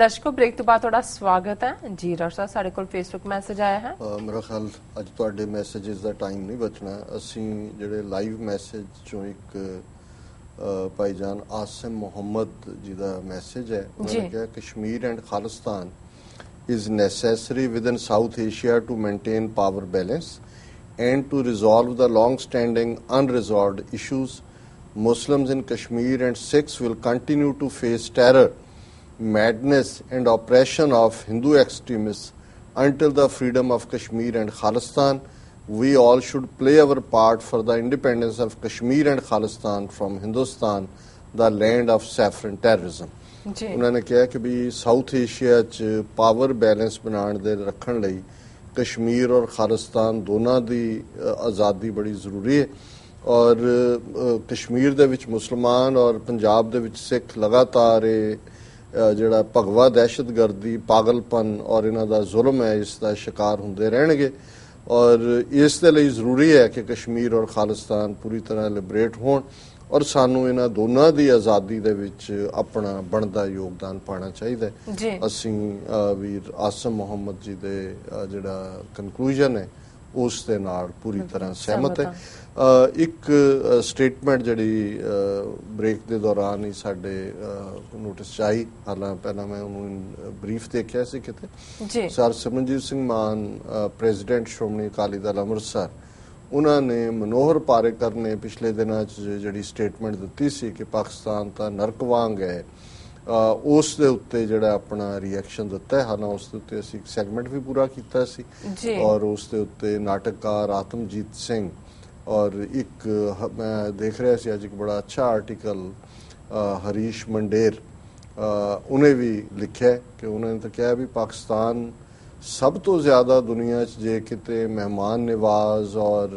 ਦਰਸ਼ਕੋ break ਤੋਂ ਬਾਅਦ ਤੁਹਾਡਾ ਸਵਾਗਤ ਹੈ ਜੀ ਡਾਕਟਰ ਸਾਹਿਬ ਸਾਡੇ ਕੋਲ ਫੇਸਬੁੱਕ ਮੈਸੇਜ ਆਇਆ ਹੈ ਮੇਰਾ ਖਿਆਲ ਅੱਜ ਤੁਹਾਡੇ ਮੈਸੇजेस ਦਾ ਟਾਈਮ ਨਹੀਂ ਬਚਣਾ ਅਸੀਂ ਜਿਹੜੇ ਲਾਈਵ ਮੈਸੇਜ ਚੋਂ ਇੱਕ ਅਹ, ਭਾਈਜਾਨ ਆਸਿਮ ਮੁਹੰਮਦ ਜੀ ਦਾ ਮੈਸੇਜ ਹੈ ਉਹਨਾਂ ਕਿਹਾ Kashmir and Khalistan is necessary within South Asia to maintain power balance and to resolve the long-standing unresolved issues. Muslims in Kashmir and Sikhs will continue to face terror, madness and oppression of Hindu extremists until the freedom of Kashmir and Khalistan. We all should play our part for the independence of Kashmir and Khalistan from Hindustan, the land of saffron terrorism. ਜੀ ਉਹਨਾਂ ਨੇ ਕਿਹਾ ਕਿ ਵੀ South Asia 'ਚ power balance ਬਣਾਉਣ ਦੇ ਰੱਖਣ ਲਈ ਕਸ਼ਮੀਰ ਔਰ ਖਾਲਿਸਤਾਨ ਦੋਨਾਂ ਦੀ ਆਜ਼ਾਦੀ ਬੜੀ ਜ਼ਰੂਰੀ ਹੈ ਔਰ ਕਸ਼ਮੀਰ ਦੇ ਵਿੱਚ ਮੁਸਲਮਾਨ ਔਰ ਪੰਜਾਬ ਦੇ ਵਿੱਚ ਸਿੱਖ ਲਗਾਤਾਰ ਇਹ ਜਿਹੜਾ ਭਗਵਾ ਦਹਿਸ਼ਤਗਰਦੀ ਪਾਗਲਪਨ ਔਰ ਇਹਨਾਂ ਦਾ ਜ਼ੁਲਮ ਹੈ ਇਸ ਦਾ ਸ਼ਿਕਾਰ ਹੁੰਦੇ ਰਹਿਣਗੇ। ਔਰ ਇਸ ਦੇ ਲਈ ਜ਼ਰੂਰੀ ਹੈ ਕਿ ਕਸ਼ਮੀਰ ਔਰ ਖਾਲਿਸਤਾਨ ਪੂਰੀ ਤਰ੍ਹਾਂ ਲਿਬਰੇਟ ਹੋਣ ਔਰ ਸਾਨੂੰ ਇਹਨਾਂ ਦੋਨਾਂ ਦੀ ਆਜ਼ਾਦੀ ਦੇ ਵਿੱਚ ਆਪਣਾ ਬਣਦਾ ਯੋਗਦਾਨ ਪਾਣਾ ਚਾਹੀਦਾ ਅਸੀਂ ਵੀਰ ਆਸਮ ਮੁਹੰਮਦ ਜੀ ਦੇ ਜਿਹੜਾ ਕਨਕਲੂਜਨ ਹੈ ਉਸ ਦੇ ਨਾਲ ਪੂਰੀ ਤਰ੍ਹਾਂ ਸਹਿਮਤ ਹੈ। ਇੱਕ ਸਟੇਟਮੈਂਟ ਜਿਹੜੀ ਬ੍ਰੇਕ ਦੇ ਦੌਰਾਨ ਹੀ ਸਾਡੇ ਨੋਟਿਸ ਚ ਆਈ। ਹਾਲਾਂ ਪਹਿਲਾਂ ਮੈਂ ਉਹਨੂੰ ਬਰੀਫ ਦੇਖਿਆ ਸੀ ਕਿਤੇ। ਜੀ। ਸਰ ਸਿਮਰਨਜੀਤ ਸਿੰਘ ਮਾਨ ਪ੍ਰੈਜ਼ੀਡੈਂਟ ਸ਼੍ਰੋਮਣੀ ਅਕਾਲੀ ਦਲ ਅੰਮ੍ਰਿਤਸਰ ਉਹਨਾਂ ਨੇ ਮਨੋਹਰ ਪਾਰੇਕਰ ਨੇ ਪਿਛਲੇ ਦਿਨਾਂ 'ਚ ਜਿਹੜੀ ਸਟੇਟਮੈਂਟ ਦਿੱਤੀ ਸੀ ਕਿ ਪਾਕਿਸਤਾਨ ਤਾਂ ਨਰਕ ਵਾਂਗ ਹੈ ਉਸ ਦੇ ਉੱਤੇ ਜਿਹੜਾ ਆਪਣਾ ਰਿਐਕਸ਼ਨ ਦਿੱਤਾ ਹੈ। ਹਾਲਾਂ ਉਸ ਦੇ ਉੱਤੇ ਅਸੀਂ ਇੱਕ ਸੈਗਮੈਂਟ ਵੀ ਪੂਰਾ ਕੀਤਾ ਸੀ। ਔਰ ਉਸ ਦੇ ਉੱਤੇ ਨਾਟਕਕਾਰ ਆਤਮਜੀਤ ਸਿੰਘ ਔਰ ਇੱਕ ਮੈਂ ਦੇਖ ਰਿਹਾ ਸੀ ਅੱਜ ਇੱਕ ਬੜਾ ਅੱਛਾ ਆਰਟੀਕਲ ਹਰੀਸ਼ ਮੰਡੇਰ ਉਹਨੇ ਵੀ ਲਿਖਿਆ ਕਿ ਉਹਨਾਂ ਨੇ ਤਾਂ ਕਿਹਾ ਵੀ ਪਾਕਿਸਤਾਨ ਸਭ ਤੋਂ ਜ਼ਿਆਦਾ ਦੁਨੀਆ 'ਚ ਜੇ ਕਿਤੇ ਮਹਿਮਾਨ ਨਿਵਾਜ਼ ਔਰ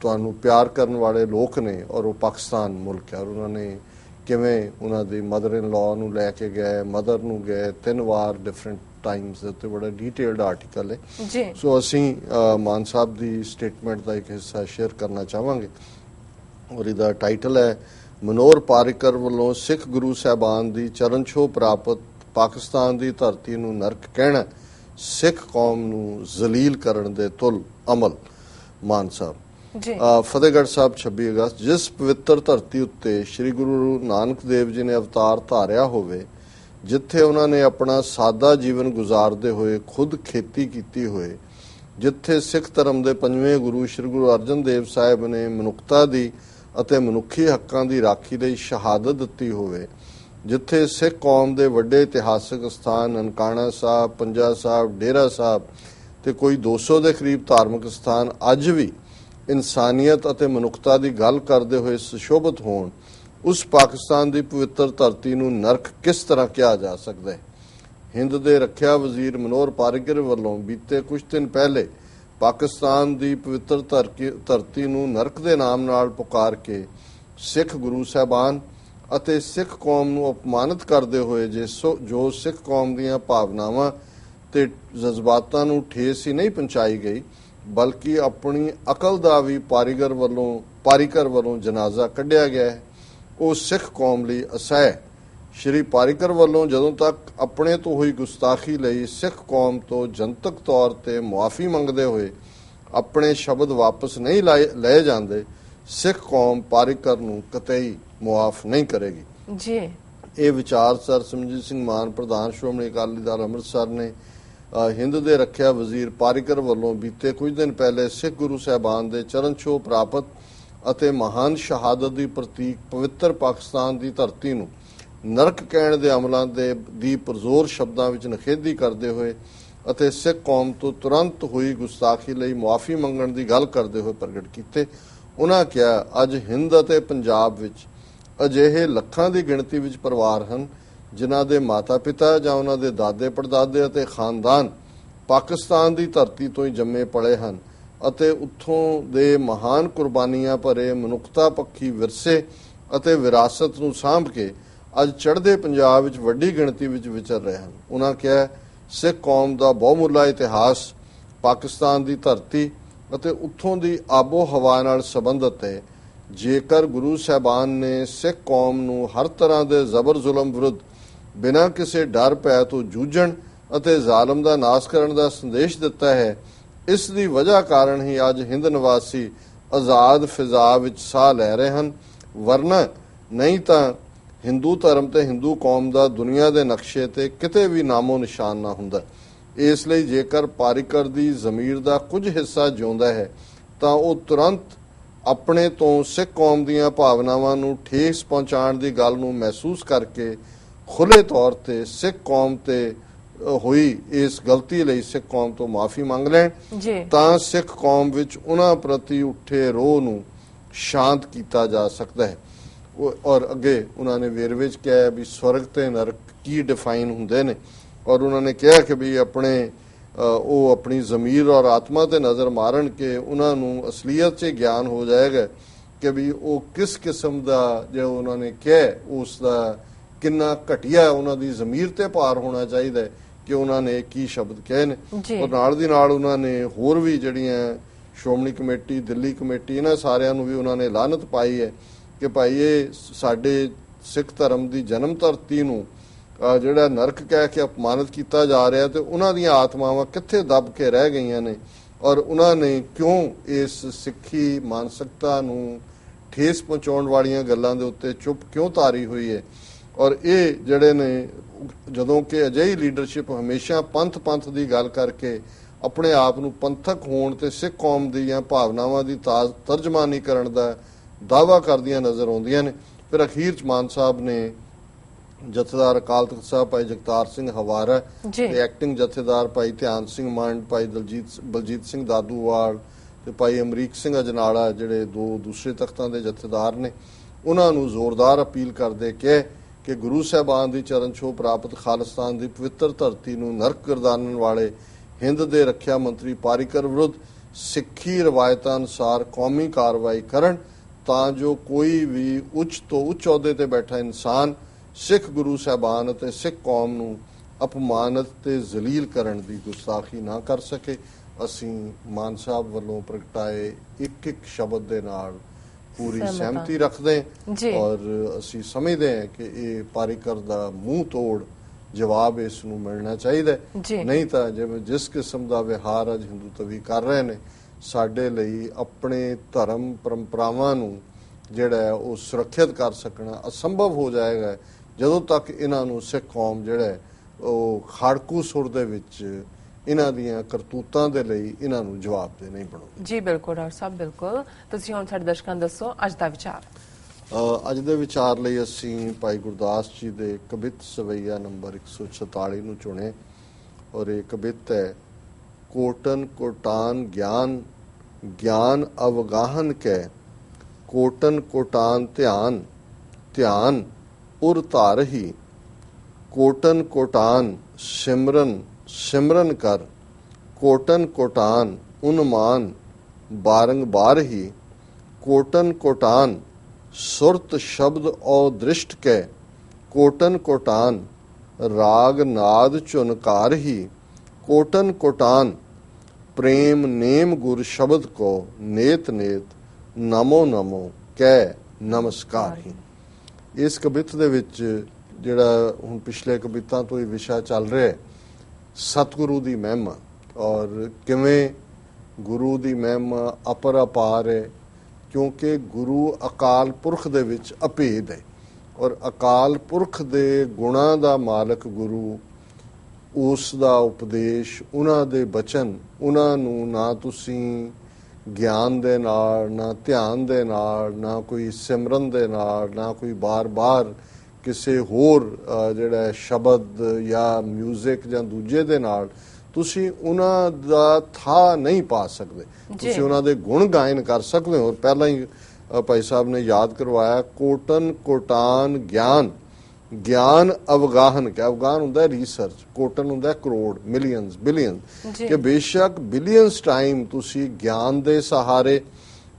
ਤੁਹਾਨੂੰ ਪਿਆਰ ਕਰਨ ਵਾਲੇ ਲੋਕ ਨੇ ਔਰ ਉਹ ਪਾਕਿਸਤਾਨ ਮੁਲਕ ਹੈ ਔਰ ਉਹਨਾਂ ਨੇ ਕਿਵੇਂ ਉਹਨਾਂ ਦੀ ਮਦਰ ਇਨ ਲਾਅ ਨੂੰ ਲੈ ਕੇ ਗਏ ਮਦਰ ਨੂੰ ਗਏ, ਤਿੰਨ ਵਾਰ ਡਿਫਰੈਂਟ ਟਾਈਮਸ ਦੇ ਉੱਤੇ ਬੜਾ ਡੀਟੇਲਡ ਆਰਟੀਕਲ ਹੈ। ਜੀ। ਸੋ ਅਸੀਂ ਮਾਨ ਸਾਹਿਬ ਦੀ ਸਟੇਟਮੈਂਟ ਦਾ ਇੱਕ ਹਿੱਸਾ ਸ਼ੇਅਰ ਕਰਨਾ ਚਾਹਾਂਗੇ। ਔਰ ਇਹਦਾ ਟਾਈਟਲ ਹੈ ਮਨੋਹਰ ਪਾਰਿਕਰ ਵੱਲੋਂ ਸਿੱਖ ਗੁਰੂ ਸਾਹਿਬਾਨ ਦੀ ਚਰਨ ਛੋਹ ਪ੍ਰਾਪਤ ਪਾਕਿਸਤਾਨ ਦੀ ਧਰਤੀ ਨੂੰ ਨਰਕ ਕਹਿਣਾ ਸਿੱਖ ਕੌਮ ਨੂੰ ਜ਼ਲੀਲ ਕਰਨ ਦੇ ਤੁਲ ਅਮਲ। ਮਾਨ ਸਾਹਿਬ। ਜੀ। ਫਤਿਹਗੜ੍ਹ ਸਾਹਿਬ 26 ਅਗਸਤ ਜਿਸ ਪਵਿੱਤਰ ਧਰਤੀ ਉੱਤੇ ਸ੍ਰੀ ਗੁਰੂ ਨਾਨਕ ਦੇਵ ਜੀ ਨੇ ਅਵਤਾਰ ਧਾਰਿਆ ਹੋਵੇ ਜਿੱਥੇ ਉਹਨਾਂ ਨੇ ਆਪਣਾ ਸਾਦਾ ਜੀਵਨ ਗੁਜ਼ਾਰਦੇ ਹੋਏ ਖੁਦ ਖੇਤੀ ਕੀਤੀ ਹੋਏ, ਜਿੱਥੇ ਸਿੱਖ ਧਰਮ ਦੇ ਪੰਜਵੇਂ ਗੁਰੂ ਸ੍ਰੀ ਗੁਰੂ ਅਰਜਨ ਦੇਵ ਸਾਹਿਬ ਨੇ ਮਨੁੱਖਤਾ ਦੀ ਅਤੇ ਮਨੁੱਖੀ ਹੱਕਾਂ ਦੀ ਰਾਖੀ ਲਈ ਸ਼ਹਾਦਤ ਦਿੱਤੀ ਹੋਵੇ, ਜਿੱਥੇ ਸਿੱਖ ਕੌਮ ਦੇ ਵੱਡੇ ਇਤਿਹਾਸਕ ਸਥਾਨ ਨਨਕਾਣਾ ਸਾਹਿਬ, ਪੰਜਾ ਸਾਹਿਬ, ਡੇਰਾ ਸਾਹਿਬ ਤੇ ਕੋਈ 200 ਦੇ ਕਰੀਬ ਧਾਰਮਿਕ ਸਥਾਨ ਅੱਜ ਵੀ ਇਨਸਾਨੀਅਤ ਅਤੇ ਮਨੁੱਖਤਾ ਦੀ ਗੱਲ ਕਰਦੇ ਹੋਏ ਸੁਸ਼ੋਭਿਤ ਹੋਣ ਉਸ ਪਾਕਿਸਤਾਨ ਦੀ ਪਵਿੱਤਰ ਧਰਤੀ ਨੂੰ ਨਰਕ ਕਿਸ ਤਰ੍ਹਾਂ ਕਿਹਾ ਜਾ ਸਕਦਾ ਹੈ? ਹਿੰਦ ਦੇ ਰੱਖਿਆ ਵਜ਼ੀਰ ਮਨੋਹਰ ਪਾਰਿਕਰ ਵੱਲੋਂ ਬੀਤੇ ਕੁਝ ਦਿਨ ਪਹਿਲੇ ਪਾਕਿਸਤਾਨ ਦੀ ਪਵਿੱਤਰ ਧਰਕੀ- ਧਰਤੀ ਨੂੰ ਨਰਕ ਦੇ ਨਾਮ ਨਾਲ ਪੁਕਾਰ ਕੇ ਸਿੱਖ ਗੁਰੂ ਸਾਹਿਬਾਨ ਅਤੇ ਸਿੱਖ ਕੌਮ ਨੂੰ ਅਪਮਾਨਿਤ ਕਰਦੇ ਹੋਏ ਜਿਸੋ ਜੋ ਸਿੱਖ ਕੌਮ ਦੀਆਂ ਭਾਵਨਾਵਾਂ ਤੇ ਜਜ਼ਬਾਤਾਂ ਨੂੰ ਠੇਸ ਹੀ ਨਹੀਂ ਪਹੁੰਚਾਈ ਗਈ, ਬਲਕਿ ਆਪਣੀ ਅਕਲ ਦਾ ਵੀ ਪਾਰੀਗਰ ਵੱਲੋਂ, ਪਾਰੀਕਰ ਵੱਲੋਂ ਜਨਾਜ਼ਾ ਕੱਢਿਆ ਗਿਆ ਹੈ। ਉਹ ਸਿੱਖ ਕੌਮ ਲਈ ਅਸਹਿ ਸ਼੍ਰੀ ਪਾਰਿਕਰ ਵੱਲੋਂ ਜਦੋਂ ਤੱਕ ਆਪਣੇ ਤੋਂ ਹੋਈ ਗੁਸਤਾਖੀ ਲਈ ਸਿੱਖ ਕੌਮ ਤੋਂ ਜਨਤਕ ਤੌਰ ਤੇ ਮੁਆਫੀ ਮੰਗਦੇ ਹੋਏ ਆਪਣੇ ਸ਼ਬਦ ਵਾਪਸ ਨਹੀਂ ਲਾਏ- ਜਾਂਦੇ ਸਿੱਖ ਕੌਮ ਪਾਰਿਕਰ ਨੂੰ ਕਤਈ ਮੁਆਫ ਨਹੀਂ ਕਰੇਗੀ। ਜੀ। ਇਹ ਵਿਚਾਰ ਸਰ ਸਿਮਰਜੀਤ ਸਿੰਘ ਮਾਨ ਪ੍ਰਧਾਨ ਸ਼੍ਰੋਮਣੀ ਅਕਾਲੀ ਦਲ ਅੰਮ੍ਰਿਤਸਰ ਨੇ ਹਿੰਦ ਦੇ ਰੱਖਿਆ ਵਜ਼ੀਰ ਪਾਰਿਕਰ ਵੱਲੋਂ ਬੀਤੇ ਕੁਝ ਦਿਨ ਪਹਿਲੇ ਸਿੱਖ ਗੁਰੂ ਸਾਹਿਬਾਨ ਦੇ ਚਰਨ ਛੋਹ ਪ੍ਰਾਪਤ ਅਤੇ ਮਹਾਨ ਸ਼ਹਾਦਤ ਦੀ ਪ੍ਰਤੀਕ ਪਵਿੱਤਰ ਪਾਕਿਸਤਾਨ ਦੀ ਧਰਤੀ ਨੂੰ ਨਰਕ ਕਹਿਣ ਦੇ ਅਮਲਾਂ ਦੇ ਦੀ ਪਰਜ਼ੋਰ ਸ਼ਬਦਾਂ ਵਿੱਚ ਨਖੇਦੀ ਕਰਦੇ ਹੋਏ ਅਤੇ ਸਿੱਖ ਕੌਮ ਤੋਂ ਤੁਰੰਤ ਹੋਈ ਗੁਸਤਾਖੀ ਲਈ ਮੁਆਫੀ ਮੰਗਣ ਦੀ ਗੱਲ ਕਰਦੇ ਹੋਏ ਪ੍ਰਗਟ ਕੀਤੇ ਉਹਨਾਂ ਕਿਹਾ, ਅੱਜ ਹਿੰਦ ਅਤੇ ਪੰਜਾਬ ਵਿੱਚ ਅਜਿਹੇ ਲੱਖਾਂ ਦੀ ਗਿਣਤੀ ਵਿੱਚ ਪਰਿਵਾਰ ਹਨ, ਜਿਨ੍ਹਾਂ ਦੇ ਮਾਤਾ-ਪਿਤਾ ਜਾਂ ਉਹਨਾਂ ਦੇ ਦਾਦੇ ਪੜਦਾਦੇ ਅਤੇ ਖਾਨਦਾਨ ਪਾਕਿਸਤਾਨ ਦੀ ਧਰਤੀ ਤੋਂ ਹੀ ਜੰਮੇ ਪਲੇ ਹਨ। ਅਤੇ ਉੱਥੋਂ ਦੇ ਮਹਾਨ ਕੁਰਬਾਨੀਆਂ ਭਰੇ ਮਨੁੱਖਤਾ ਪੱਖੀ ਵਿਰਸੇ ਅਤੇ ਵਿਰਾਸਤ ਨੂੰ ਸਾਂਭ ਕੇ ਅੱਜ ਚੜ੍ਹਦੇ ਪੰਜਾਬ ਵਿੱਚ ਵੱਡੀ ਗਿਣਤੀ ਵਿੱਚ ਵਿਚਰ ਰਹੇ ਹਨ। ਉਹਨਾਂ ਕਿਹਾ, ਸਿੱਖ ਕੌਮ ਦਾ ਬਹੁਮੁੱਲਾ ਇਤਿਹਾਸ, ਪਾਕਿਸਤਾਨ ਦੀ ਧਰਤੀ ਅਤੇ ਉੱਥੋਂ ਦੀ ਆਬੋ ਹਵਾ ਨਾਲ ਸੰਬੰਧਿਤ ਹੈ। ਜੇਕਰ ਗੁਰੂ ਸਾਹਿਬਾਨ ਨੇ ਸਿੱਖ ਕੌਮ ਨੂੰ ਹਰ ਤਰ੍ਹਾਂ ਦੇ ਜ਼ਬਰ ਜ਼ੁਲਮ ਵਿਰੁੱਧ ਬਿਨਾਂ ਕਿਸੇ ਡਰ ਭੈ ਤੋਂ ਜੂਝਣ ਅਤੇ ਜ਼ਾਲਮ ਦਾ ਨਾਸ਼ ਕਰਨ ਦਾ ਸੰਦੇਸ਼ ਦਿੱਤਾ ਹੈ ਇਸ ਦੀ ਵਜ੍ਹਾ ਕਾਰਨ ਹੀ ਅੱਜ ਹਿੰਦ ਨਿਵਾਸੀ ਆਜ਼ਾਦ ਫਿਜ਼ਾ ਵਿੱਚ ਸਾਹ ਲੈ ਰਹੇ ਹਨ। ਵਰਨਾ ਨਹੀਂ ਤਾਂ ਹਿੰਦੂ ਧਰਮ ਤੇ ਹਿੰਦੂ ਕੌਮ ਦਾ ਦੁਨੀਆ ਦੇ ਨਕਸ਼ੇ ਤੇ ਕਿਤੇ ਵੀ ਨਾਮੋ ਨਿਸ਼ਾਨ ਨਾ ਹੁੰਦਾ। ਇਸ ਲਈ ਜੇਕਰ ਪਾਰਿਕਰ ਦੀ ਜ਼ਮੀਰ ਦਾ ਕੁਝ ਹਿੱਸਾ ਜਿਉਂਦਾ ਹੈ, ਤਾਂ ਉਹ ਤੁਰੰਤ ਆਪਣੇ ਤੋਂ ਸਿੱਖ ਕੌਮ ਦੀਆਂ ਭਾਵਨਾਵਾਂ ਨੂੰ ਠੇਸ ਪਹੁੰਚਾਉਣ ਦੀ ਗੱਲ ਨੂੰ ਮਹਿਸੂਸ ਕਰਕੇ ਖੁੱਲੇ ਤੌਰ ਤੇ ਸਿੱਖ ਕੌਮ ਤੇ ਹੋਈ ਇਸ ਗਲਤੀ ਲਈ ਸਿੱਖ ਕੌਮ ਤੋਂ ਮਾਫੀ ਮੰਗ ਲੈਣ ਤਾਂ ਸਿੱਖ ਕੌਮ ਵਿੱਚ ਉਹਨਾਂ ਪ੍ਰਤੀ ਉੱਠੇ ਰੋਹ ਨੂੰ ਸ਼ਾਂਤ ਕੀਤਾ ਜਾ ਸਕਦਾ ਹੈ। ਉਹ- ਔਰ ਅੱਗੇ ਉਹਨਾਂ ਨੇ ਵੇਰਵੇ 'ਚ ਕਿਹਾ ਵੀ ਸਵਰਗ ਤੇ ਨਰਕ ਕੀ ਡਿਫਾਈਨ ਹੁੰਦੇ ਨੇ। ਔਰ ਉਹਨਾਂ ਨੇ ਕਿਹਾ ਕਿ ਵੀ ਆਪਣੇ ਉਹ ਆਪਣੀ ਜ਼ਮੀਰ ਔਰ ਆਤਮਾ ਤੇ ਨਜ਼ਰ ਮਾਰਨ ਕਿ ਉਹਨਾਂ ਨੂੰ ਅਸਲੀਅਤ 'ਚ ਗਿਆਨ ਹੋ ਜਾਏਗਾ ਕਿ ਵੀ ਉਹ ਕਿਸ ਕਿਸਮ ਦਾ ਜੋ ਉਹਨਾਂ ਨੇ ਕਿਹਾ ਉਸ ਦਾ ਕਿੰਨਾ ਘਟੀਆ ਉਹਨਾਂ ਦੀ ਜ਼ਮੀਰ ਤੇ ਭਾਰ ਹੋਣਾ ਚਾਹੀਦਾ ਹੈ। ਕਿ ਉਹਨਾਂ ਨੇ ਕੀ ਸ਼ਬਦ ਕਹੇ ਨੇ। ਔਰ ਨਾਲ ਦੀ ਨਾਲ ਉਹਨਾਂ ਨੇ ਹੋਰ ਵੀ ਜਿਹੜੀਆਂ ਸ਼੍ਰੋਮਣੀ ਕਮੇਟੀ ਦਿੱਲੀ ਕਮੇਟੀ ਇਹਨਾਂ ਸਾਰਿਆਂ ਨੂੰ ਵੀ ਉਹਨਾਂ ਨੇ ਲਾਨਤ ਪਾਈ ਹੈ ਕਿ ਭਾਈ ਇਹ ਸਾਡੇ ਸਿੱਖ ਧਰਮ ਦੀ ਜਨਮ ਧਰਤੀ ਨੂੰ ਜਿਹੜਾ ਨਰਕ ਕਹਿ ਕੇ ਅਪਮਾਨਿਤ ਕੀਤਾ ਜਾ ਰਿਹਾ ਤੇ ਉਹਨਾਂ ਦੀਆਂ ਆਤਮਾਵਾਂ ਕਿੱਥੇ ਦਬ ਕੇ ਰਹਿ ਗਈਆਂ ਨੇ। ਔਰ ਉਹਨਾਂ ਨੇ ਕਿਉਂ ਇਸ ਸਿੱਖੀ ਮਾਨਸਿਕਤਾ ਨੂੰ ਠੇਸ ਪਹੁੰਚਾਉਣ ਵਾਲੀਆਂ ਗੱਲਾਂ ਦੇ ਉੱਤੇ ਚੁੱਪ ਕਿਉਂ ਤਾਰੀ ਹੋਈ ਹੈ? ਔਰ ਇਹ ਜਿਹੜੇ ਨੇ ਜਦੋਂ ਕਿ ਅਜਿਹੀ ਲੀਡਰਸ਼ਿਪ ਹਮੇਸ਼ਾ ਪੰਥ ਪੰਥ ਦੀ ਗੱਲ ਕਰਕੇ ਆਪਣੇ ਆਪ ਨੂੰ ਪੰਥਕ ਹੋਣ ਤੇ ਸਿੱਖ ਕੌਮ ਦੀਆਂ ਭਾਵਨਾਵਾਂ ਦੀ ਤਰਜਮਾਨੀ ਕਰਨ ਦਾ ਦਾਵਾ ਕਰਦੀਆਂ ਨਜ਼ਰ ਆਉਂਦੀਆਂ ਨੇ ਫਿਰ ਅਖੀਰ ਚ ਮਾਨ ਸਾਹਿਬ ਨੇ ਜਥੇਦਾਰ ਅਕਾਲ ਤਖਤ ਸਾਹਿਬ ਭਾਈ ਜਗਤਾਰ ਸਿੰਘ ਹਵਾਰਾ। ਤੇ ਐਕਟਿੰਗ ਜਥੇਦਾਰ ਭਾਈ ਧਿਆਨ ਸਿੰਘ ਮੰਡ ਭਾਈ ਦਲਜੀਤ ਬਲਜੀਤ ਸਿੰਘ ਦਾਦੂਵਾਲ ਤੇ ਭਾਈ ਅਮਰੀਕ ਸਿੰਘ ਅਜਨਾਲਾ ਜਿਹੜੇ ਦੋ ਦੂਸਰੇ ਤਖਤਾਂ ਦੇ ਜਥੇਦਾਰ ਨੇ ਉਹਨਾਂ ਨੂੰ ਜ਼ੋਰਦਾਰ ਅਪੀਲ ਕਰਦੇ ਕਿ ਕਿ ਗੁਰੂ ਸਾਹਿਬਾਨ ਦੀ ਚਰਨ ਛੋਹ ਪ੍ਰਾਪਤ ਖਾਲਿਸਤਾਨ ਦੀ ਪਵਿੱਤਰ ਧਰਤੀ ਨੂੰ ਨਰਕ ਗਰਦਾਨਣ ਵਾਲੇ ਹਿੰਦ ਦੇ ਰੱਖਿਆ ਮੰਤਰੀ ਪਾਰਿਕਰ ਵਿਰੁੱਧ ਸਿੱਖੀ ਰਵਾਇਤਾਂ ਅਨੁਸਾਰ ਕੌਮੀ ਕਾਰਵਾਈ ਕਰਨ ਤਾਂ ਜੋ ਕੋਈ ਵੀ ਉੱਚ ਤੋਂ ਉੱਚ ਅਹੁਦੇ ਤੇ ਬੈਠਾ ਇਨਸਾਨ ਸਿੱਖ ਗੁਰੂ ਸਾਹਿਬਾਨ ਅਤੇ ਸਿੱਖ ਕੌਮ ਨੂੰ ਅਪਮਾਨਿਤ ਤੇ ਜ਼ਲੀਲ ਕਰਨ ਦੀ ਗੁਸਤਾਖੀ ਨਾ ਕਰ ਸਕੇ। ਅਸੀਂ ਮਾਨ ਸਾਹਿਬ ਵੱਲੋਂ ਪ੍ਰਗਟਾਏ ਇੱਕ ਇੱਕ ਸ਼ਬਦ ਦੇ ਨਾਲ ਪੂਰੀ ਸਹਿਮਤ ਰੱਖਦੇ ਔਰ ਅਸੀਂ ਸਮਝਦੇ ਹਾਂ ਕਿ ਇਹ ਪਾਰਿਕਰ ਦਾ ਮੂੰਹ ਤੋੜ ਜਵਾਬ ਇਸ ਨੂੰ ਮਿਲਣਾ ਚਾਹੀਦਾ। ਨਹੀਂ ਤਾਂ ਜਿਵੇਂ ਜਿਸ ਕਿਸਮ ਦਾ ਵਿਹਾਰ ਅੱਜ ਹਿੰਦੂ ਤਵੀ ਕਰ ਰਹੇ ਨੇ ਸਾਡੇ ਲਈ ਆਪਣੇ ਧਰਮ ਪਰੰਪਰਾਵਾਂ ਨੂੰ ਜਿਹੜਾ ਉਹ ਸੁਰੱਖਿਅਤ ਕਰ ਸਕਣਾ ਅਸੰਭਵ ਹੋ ਜਾਏਗਾ। ਜਦੋਂ ਤੱਕ ਇਹਨਾਂ ਨੂੰ ਸਿੱਖ ਕੌਮ ਜਿਹੜਾ ਉਹ ਖਾੜਕੂ ਸੁਰ ਦੇ ਵਿੱਚ ਇਹਨਾਂ ਦੀਆਂ ਕਰਤੂਤਾਂ ਦੇ ਲਈ ਇਹਨਾਂ ਨੂੰ ਜਵਾਬ ਦੇ ਨਹੀਂ ਬਣੂ ਜੀ ਬਿਲਕੁਲ ਡਾਕਟਰ ਸਾਹਿਬ ਬਿਲਕੁਲ। ਤੁਸੀਂ ਹੁਣ ਸਾਡੇ ਦਰਸ਼ਕਾਂ ਦੱਸੋ ਅੱਜ ਦਾ ਵਿਚਾਰ। ਅੱਜ ਦੇ ਵਿਚਾਰ ਲਈ ਅਸੀਂ ਭਾਈ ਗੁਰਦਾਸ ਜੀ ਦੇ ਕਬਿਤ ਸਵਈਆ ਨੰਬਰ 146 ਨੂੰ ਚੁਣੇ ਔਰ ਇਹ ਕਬਿਤ ਹੈ ਕੋਟਨ ਕੋਟਾਨ ਗਿਆਨ ਗਿਆਨ ਅਵਗਾਹਨ ਕੈ ਕੋਟਨ ਕੋਟਾਨ ਧਿਆਨ ਧਿਆਨ ਉਰ ਧਾਰਹੀ ਕੋਟਨ ਕੋਟਾਨ ਸਿਮਰਨ ਸਿਮਰਨ ਕਰ, ਕੋਟਨ ਕੋਟਾਨ, ਉਨਮਾਨ ਬਾਰੰਗਬਾਰ ਹੀ, ਕੋਟਨ ਕੋਟਾਨ, ਸੁਰਤ ਸ਼ਬਦ ਔ ਦ੍ਰਿਸ਼ਟ ਕੈ, ਕੋਟਨ ਕੋਟਾਨ, ਰਾਗ ਨਾਦ ਝੁਨਕਾਰ ਹੀ, ਕੋਟਨ ਕੋਟਾਨ, ਪ੍ਰੇਮ ਨੇਮ ਗੁਰ ਸ਼ਬਦ ਕੋ ਨੇਤ ਨੇਤ, ਨਮੋ ਨਮੋ ਕਹਿ ਨਮਸਕਾਰ ਹੀ। ਇਸ ਕਬਿਤ ਦੇ ਵਿੱਚ ਜਿਹੜਾ ਹੁਣ ਪਿਛਲੇ ਕਵਿਤਾ ਤੋਂ ਹੀ ਵਿਸ਼ਾ ਚੱਲ ਰਿਹਾ ਹੈ ਸਤਿਗੁਰੂ ਦੀ ਮਹਿਮਾ ਔਰ ਕਿਵੇਂ ਗੁਰੂ ਦੀ ਮਹਿਮਾ ਅਪਰਅਪਾਰ ਹੈ, ਕਿਉਂਕਿ ਗੁਰੂ ਅਕਾਲ ਪੁਰਖ ਦੇ ਵਿੱਚ ਅਭੇਦ ਹੈ ਔਰ ਅਕਾਲ ਪੁਰਖ ਦੇ ਗੁਣਾਂ ਦਾ ਮਾਲਕ ਗੁਰੂ, ਉਸ ਦਾ ਉਪਦੇਸ਼, ਉਹਨਾਂ ਦੇ ਬਚਨ, ਉਹਨਾਂ ਨੂੰ ਨਾ ਤੁਸੀਂ ਗਿਆਨ ਦੇ ਨਾਲ, ਨਾ ਧਿਆਨ ਦੇ ਨਾਲ, ਨਾ ਕੋਈ ਸਿਮਰਨ ਦੇ ਨਾਲ, ਨਾ ਕੋਈ ਬਾਰ-ਬਾਰ ਕਿਸੇ ਹੋਰ ਜਿਹੜਾ ਸ਼ਬਦ ਜਾਂ 뮤직 ਜਾਂ ਦੂਜੇ ਦੇ ਨਾਲ ਤੁਸੀਂ ਉਹਨਾਂ ਦਾ ਥਾ ਨਹੀਂ ਪਾ ਸਕਦੇ। ਤੁਸੀਂ ਉਹਨਾਂ ਦੇ ਗੁਣ ਗਾਇਨ ਕਰ ਸਕਦੇ ਹੋ। ਔਰ ਪਹਿਲਾਂ ਹੀ ਭਾਈ ਸਾਹਿਬ ਨੇ ਯਾਦ ਕਰਵਾਇਆ ਕੋਟਨ ਕੋਟਾਨ ਗਿਆਨ। ਗਿਆਨ ਅਵਗਾਹਨ ਕਿ ਅਵਗਾਹਨ ਹੁੰਦਾ ਹੈ ਰਿਸਰਚ ਕੋਟਨ ਹੁੰਦਾ ਹੈ ਕਰੋੜ ਮਿਲੀਅਨਸ ਬਿਲੀਅਨ। ਕਿ ਬੇਸ਼ੱਕ ਬਿਲੀਅਨਸ ਟਾਈਮ ਤੁਸੀਂ ਗਿਆਨ ਦੇ ਸਹਾਰੇ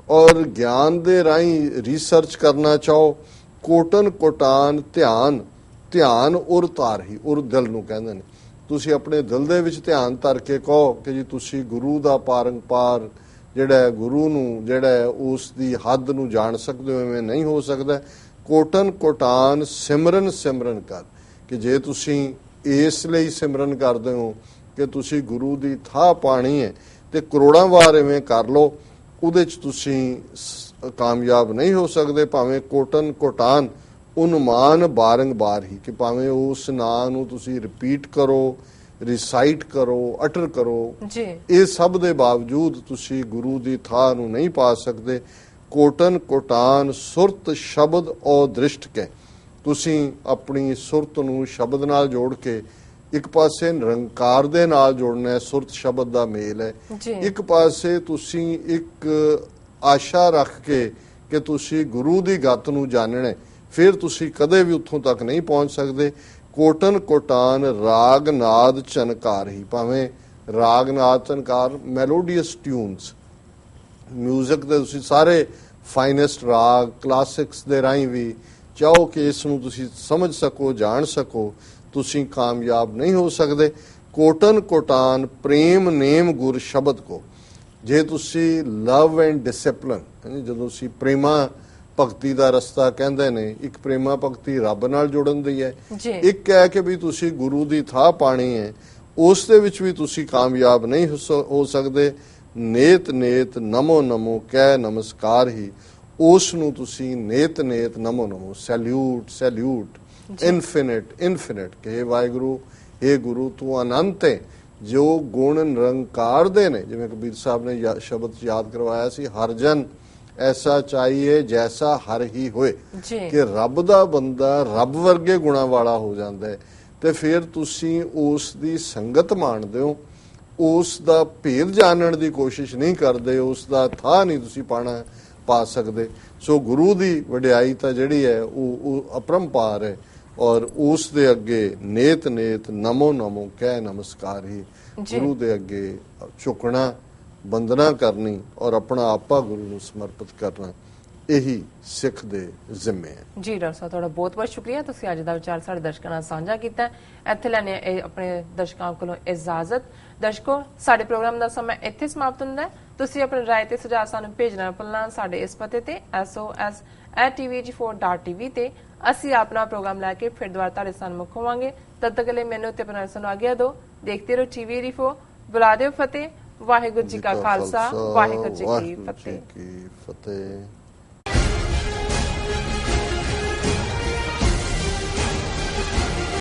ਔਰ ਗਿਆਨ ਦੇ ਰਾਹੀਂ ਰਿਸਰਚ ਕਰਨਾ ਚਾਹੋ। ਕੋਟਨ ਕੋਟਾਨ ਧਿਆਨ ਧਿਆਨ ਉਰ ਧਾਰ ਹੀ ਉਰ ਦਿਲ ਨੂੰ ਕਹਿੰਦੇ ਨੇ। ਤੁਸੀਂ ਆਪਣੇ ਦਿਲ ਦੇ ਵਿੱਚ ਧਿਆਨ ਧਰ ਕੇ ਕਹੋ ਕਿ ਜੀ ਤੁਸੀਂ ਗੁਰੂ ਦਾ ਪਾਰੰਪਾਰ ਜਿਹੜਾ ਗੁਰੂ ਨੂੰ ਜਿਹੜਾ ਉਸ ਦੀ ਹੱਦ ਨੂੰ ਜਾਣ ਸਕਦੇ ਹੋ, ਐਵੇਂ ਨਹੀਂ ਹੋ ਸਕਦਾ। ਕੋਟਨ ਕੋਟਾਨ ਸਿਮਰਨ ਸਿਮਰਨ ਕਰ ਕਿ ਜੇ ਤੁਸੀਂ ਇਸ ਲਈ ਸਿਮਰਨ ਕਰਦੇ ਹੋ ਕਿ ਤੁਸੀਂ ਗੁਰੂ ਦੀ ਥਾਹ ਪਾਣੀ ਹੈ ਤੇ ਕਰੋੜਾਂ ਵਾਰ ਐਵੇਂ ਕਰ ਲਓ, ਉਹਦੇ ਚ ਤੁਸੀਂ ਸ- ਕਾਮਯਾਬ ਨਹੀਂ ਹੋ ਸਕਦੇ ਭਾਵੇਂ ਕੋਟਨ ਕੋਟਾਨ ਉਨਮਾਨ ਬਾਰੰਬਾਰ ਹੀ ਕਿ ਭਾਵੇਂ ਉਸ ਨਾਂ ਨੂੰ ਤੁਸੀਂ ਰਿਪੀਟ ਕਰੋ ਰਿਸਾਈਟ ਕਰੋ ਅਟਰ ਕਰੋ ਜੀ। ਇਹ ਸਭ ਦੇ ਬਾਵਜੂਦ ਤੁਸੀਂ ਗੁਰੂ ਦੀ ਥਾਂ ਨੂੰ ਨਹੀਂ ਪਾ ਸਕਦੇ। ਕੋਟਨ ਕੋਟਾਨ ਸੁਰਤ ਸ਼ਬਦ ਔ ਦ੍ਰਿਸ਼ਟ ਕੇ। ਤੁਸੀਂ ਆਪਣੀ ਸੁਰਤ ਨੂੰ ਸ਼ਬਦ ਨਾਲ ਜੋੜ ਕੇ ਇੱਕ ਪਾਸੇ ਨਿਰੰਕਾਰ ਦੇ ਨਾਲ ਜੋੜਨਾ ਹੈ ਸੁਰਤ ਸ਼ਬਦ ਦਾ ਮੇਲ ਹੈ। ਇੱਕ ਪਾਸੇ ਤੁਸੀਂ ਇੱਕ ਆਸ਼ਾ ਰੱਖ ਕੇ ਕਿ ਤੁਸੀਂ ਗੁਰੂ ਦੀ ਗੱਤ ਨੂੰ ਜਾਣਨਾ ਫਿਰ ਤੁਸੀਂ ਕਦੇ ਵੀ ਉੱਥੋਂ ਤੱਕ ਨਹੀਂ ਪਹੁੰਚ ਸਕਦੇ। ਕੋਟਨ ਕੋਟਾਨ ਰਾਗ ਨਾਦ ਚਨਕਾਰ ਹੀ ਭਾਵੇਂ। ਰਾਗ ਨਾਦ ਚਨਕਾਰ ਮੈਲੋਡੀਅਸ ਟਿਊਨਸ ਮਿਊਜ਼ਿਕ ਦੇ ਤੁਸੀਂ ਸਾਰੇ ਫਾਈਨੈਸਟ ਰਾਗ ਕਲਾਸਿਕਸ ਦੇ ਰਾਹੀਂ ਵੀ ਚਾਹੋ ਕਿ ਇਸ ਨੂੰ ਤੁਸੀਂ ਸਮਝ ਸਕੋ, ਜਾਣ ਸਕੋ, ਤੁਸੀਂ ਕਾਮਯਾਬ ਨਹੀਂ ਹੋ ਸਕਦੇ। ਕੋਟਨ ਕੋਟਾਨ ਪ੍ਰੇਮ ਨੇਮ ਗੁਰ ਸ਼ਬਦ ਕੋ। ਜੇ ਤੁਸੀਂ ਲਵ ਐਂਡ ਡਿਸਪਲਿਨ ਜਦੋਂ ਤੁਸੀਂ ਪ੍ਰੇਮਾ ਭਗਤੀ ਦਾ ਰਸਤਾ ਕਹਿੰਦੇ ਨੇ ਇੱਕ ਪ੍ਰੇਮਾ ਭਗਤੀ ਰੱਬ ਨਾਲ ਜੁੜਨ ਦੀ ਹੈ। ਇੱਕ ਹੈ ਕਿ ਵੀ ਤੁਸੀਂ ਗੁਰੂ ਦੀ ਥਾਹ ਪਾਣੀ ਹੈ ਉਸ ਦੇ ਵਿੱਚ ਵੀ ਤੁਸੀਂ ਕਾਮਯਾਬ ਨਹੀਂ ਹੋ ਸਕਦੇ। ਨੇਤ ਨੇਤ ਨਮੋ ਨਮੋ ਕਹਿ ਨਮਸਕਾਰ ਹੀ ਉਸ ਨੂੰ ਤੁਸੀਂ ਨੇਤ ਨੇਤ ਨਮੋ ਨਮੋ ਸੈਲੂਟ ਸੈਲੂਟ ਇਨਫਿਨਿਟ ਇਨਫਿਨਿਟ ਕਿ हे ਵਾਹਿਗੁਰੂ हे ਗੁਰੂ ਤੂੰ ਅਨੰਤ ਹੈ। ਜੋ ਗੁਣ ਨਿਰੰਕਾਰ ਦੇ ਨੇ ਜਿਵੇਂ ਕਬੀਰ ਸਾਹਿਬ ਨੇ ਸ਼ਬਦ ਯਾਦ ਕਰਵਾਇਆ ਸੀ ਹਰ ਜਨ ਐਸਾ ਚਾਹੀਏ ਜੈਸਾ ਹਰ ਹੀ ਹੋਏ। ਕਿ ਰੱਬ ਦਾ ਬੰਦਾ ਰੱਬ ਵਰਗੇ ਗੁਣਾ ਵਾਲਾ ਹੋ ਜਾਂਦਾ ਹੈ ਤੇ ਫਿਰ ਤੁਸੀਂ ਉਸ ਦੀ ਸੰਗਤ ਮਾਣਦੇ ਹੋ। ਉਸ ਦਾ ਭੇਦ ਜਾਣਨ ਦੀ ਕੋਸ਼ਿਸ਼ ਨਹੀਂ ਕਰਦੇ ਉਸ ਦਾ ਥਾਂ ਨਹੀਂ ਤੁਸੀਂ ਪਾਣਾ ਪਾ ਸਕਦੇ। ਸੋ ਗੁਰੂ ਦੀ ਵਡਿਆਈ ਤਾਂ ਜਿਹੜੀ ਹੈ ਉਹ ਅਪਰੰਪਾਰ ਹੈ। ਔਰ ਉਸ ਦੇ ਅੱਗੇ ਨੇਤ ਨੇਤ ਨਮੋ ਨਮੋ ਕਹਿ ਨਮਸਕਾਰ ਹੀ। ਗੁਰੂ ਦੇ ਅੱਗੇ ਝੁਕਣਾ ਬੰਦਨਾ ਕਰਨੀ ਔਰ ਆਪਣਾ ਆਪਾ ਗੁਰੂ ਨੂੰ ਸਮਰਪਿਤ ਕਰਨਾ ਇਹੀ ਸਿੱਖ ਦੇ ਜ਼ਿੰਮੇ ਹੈ। ਜੀ ਡਾਕਟਰ ਸਾਹਿਬ ਤੁਹਾਡਾ ਬਹੁਤ ਬਹੁਤ ਸ਼ੁਕਰੀਆ। ਤੁਸੀਂ ਅੱਜ ਦਾ ਵਿਚਾਰ ਸਾਡੇ ਦਰਸ਼ਕਾਂ ਨਾਲ ਸਾਂਝਾ ਕੀਤਾ। ਇੱਥੇ ਲੈਣੇ ਆਪਣੇ ਦਰਸ਼ਕਾਂ ਕੋਲੋਂ ਇਜਾਜ਼ਤ। ਦਰਸ਼ਕੋ ਸਾਡੇ ਪ੍ਰੋਗਰਾਮ ਦਾ ਸਮਾਂ ਇੱਥੇ ਸਮਾਪਤ ਹੁੰਦਾ ਹੈ। ਤੁਸੀਂ ਆਪਣੀ ਰਾਏ ਤੇ ਸੁਝਾਅ ਸਾਨੂੰ ਭੇਜਣਾ ਭੁੱਲਣਾ ਸਾਡੇ ਇਸ ਪਤੇ ਤੇ sos@tvg4.tv ਤੇ ਅਸੀਂ ਆਪਣਾ ਪ੍ਰੋਗਰਾਮ ਲੈ ਕੇ ਫਿਰ ਦੁਬਾਰਾ ਤੁਹਾਡੇ ਸਾਹਮਣੇ ਹੋਵਾਂਗੇ। ਤਦ ਤੱਕ ਲਈ ਮੈਨੂੰ ਤੇ ਆਪਣਾ ਸਾਨੂੰ ਆਗਿਆ ਦਿਓ। ਦੇਖਦੇ ਰਹੋ ਟੀਵੀ ਰਿਫੋ ਬੁਲਾ ਦਿਓ ਫਤਿਹ। ਵਾਹਿਗੁਰੂ ਜੀ ਕਾ ਖਾਲਸਾ। ਵਾਹਿਗੁਰੂ ਜੀ ਕੀ ਫਤਿਹ।